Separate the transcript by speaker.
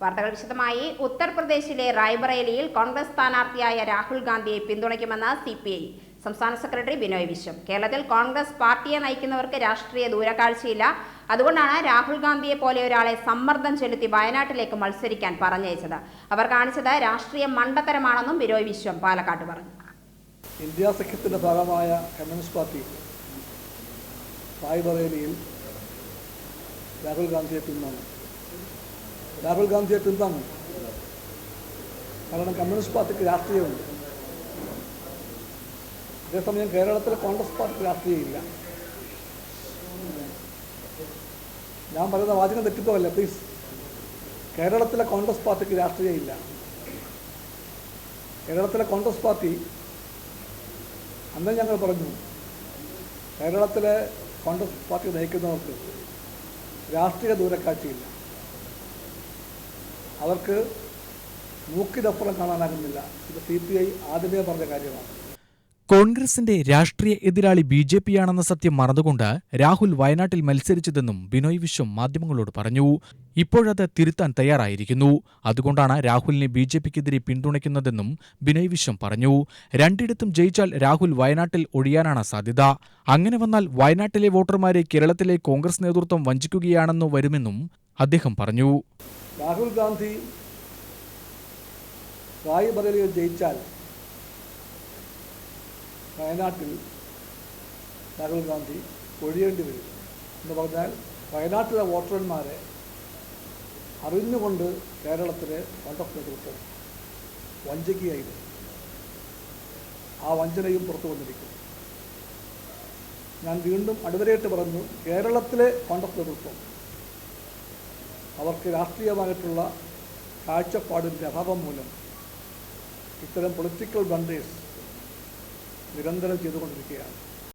Speaker 1: വാർത്തകൾ വിശദമായി. ഉത്തർപ്രദേശിലെ റായ്ബറേലിയിൽ കോൺഗ്രസ് സ്ഥാനാർത്ഥിയായ രാഹുൽ ഗാന്ധിയെ പിന്തുണയ്ക്കുമെന്ന് സി പി ഐ സംസ്ഥാന സെക്രട്ടറി ബിനോയ് വിശ്വം. കേരളത്തിൽ കോൺഗ്രസ് പാർട്ടിയെ നയിക്കുന്നവർക്ക് രാഷ്ട്രീയ ദൂരക്കാഴ്ചയില്ല. അതുകൊണ്ടാണ് രാഹുൽ ഗാന്ധിയെ പോലെ ഒരാളെ സമ്മർദ്ദം ചെലുത്തി വയനാട്ടിലേക്ക് മത്സരിക്കാൻ പറഞ്ഞയച്ചത്. അവർ കാണിച്ചത് രാഷ്ട്രീയ മണ്ടത്തരമാണെന്നും ബിനോയ് വിശ്വം പാലക്കാട്ട് പറഞ്ഞു.
Speaker 2: ഇന്ത്യ സഖ്യത്തിന്റെ ഭാഗമായ കമ്മ്യൂണിസ്റ്റ് പാർട്ടി റായ്ബറേലിയിൽ രാഹുൽ ഗാന്ധിയെ പിന്താങ്ങും രാഹുൽ ഗാന്ധിയെ പിന്താങ്ങും. കാരണം കമ്മ്യൂണിസ്റ്റ് പാർട്ടിക്ക് രാഷ്ട്രീയമുണ്ട്. അതേസമയം കേരളത്തിലെ കോൺഗ്രസ് പാർട്ടിക്ക് രാഷ്ട്രീയമില്ല. ഞാൻ പറയുന്ന വാചകം തെറ്റിപ്പോവല്ല പ്ലീസ് കേരളത്തിലെ കോൺഗ്രസ് പാർട്ടിക്ക് രാഷ്ട്രീയമില്ല. കേരളത്തിലെ കോൺഗ്രസ് പാർട്ടി അന്ന് ഞങ്ങൾ പറഞ്ഞു കേരളത്തിലെ കോൺഗ്രസ് പാർട്ടി നയിക്കുന്നവർക്ക് രാഷ്ട്രീയ ദൂരക്കാഴ്ചയില്ല. അവർക്ക് മൂക്കിനപ്പുറം കാണാനാകുന്നില്ല. ഇത് സി പി ഐ ആദ്യമേ പറഞ്ഞ കാര്യമാണ്.
Speaker 3: കോൺഗ്രസിന്റെ രാഷ്ട്രീയ എതിരാളി ബി ജെ പിയാണെന്ന സത്യം മറന്നുകൊണ്ട് രാഹുൽ വയനാട്ടിൽ മത്സരിച്ചതെന്നും ബിനോയ് വിശ്വം മാധ്യമങ്ങളോട് പറഞ്ഞു. ഇപ്പോഴത് തിരുത്താൻ തയ്യാറായിരിക്കുന്നു. അതുകൊണ്ടാണ് രാഹുലിനെ ബി ജെ പിക്കെതിരെ പിന്തുണയ്ക്കുന്നതെന്നും ബിനോയ് വിശ്വം പറഞ്ഞു. രണ്ടിടത്തും ജയിച്ചാൽ രാഹുൽ വയനാട്ടിൽ ഒഴിയാനാണ് സാധ്യത. അങ്ങനെ വന്നാൽ വയനാട്ടിലെ വോട്ടർമാരെ കേരളത്തിലെ കോൺഗ്രസ് നേതൃത്വം വഞ്ചിക്കുകയാണെന്നു വരുമെന്നും അദ്ദേഹം പറഞ്ഞു.
Speaker 2: രാഹുൽ ഗാന്ധി റായ്ബറേലിയിൽ ജയിച്ചാൽ വയനാട്ടിൽ രാഹുൽ ഗാന്ധി ഒഴിയേണ്ടി വരും എന്ന് പറഞ്ഞാൽ വയനാട്ടിലെ വോട്ടർമാരെ അറിഞ്ഞുകൊണ്ട് കേരളത്തിലെ കോൺഗ്രസ് നേതൃത്വം വഞ്ചിക്കുകയായിരുന്നു ആ വഞ്ചനയും പുറത്തു വന്നിരിക്കും. ഞാൻ വീണ്ടും അടിവരയിട്ട് പറഞ്ഞു കേരളത്തിലെ കോൺഗ്രസ് നേതൃത്വം അവർക്ക് രാഷ്ട്രീയമായിട്ടുള്ള കാഴ്ചപ്പാടിന്റെ അഭാവം മൂലം ഇത്തരം പൊളിറ്റിക്കൽ ബ്ലണ്ടേഴ്സ് നിരന്തരം ചെയ്തുകൊണ്ടിരിക്കുകയാണ്.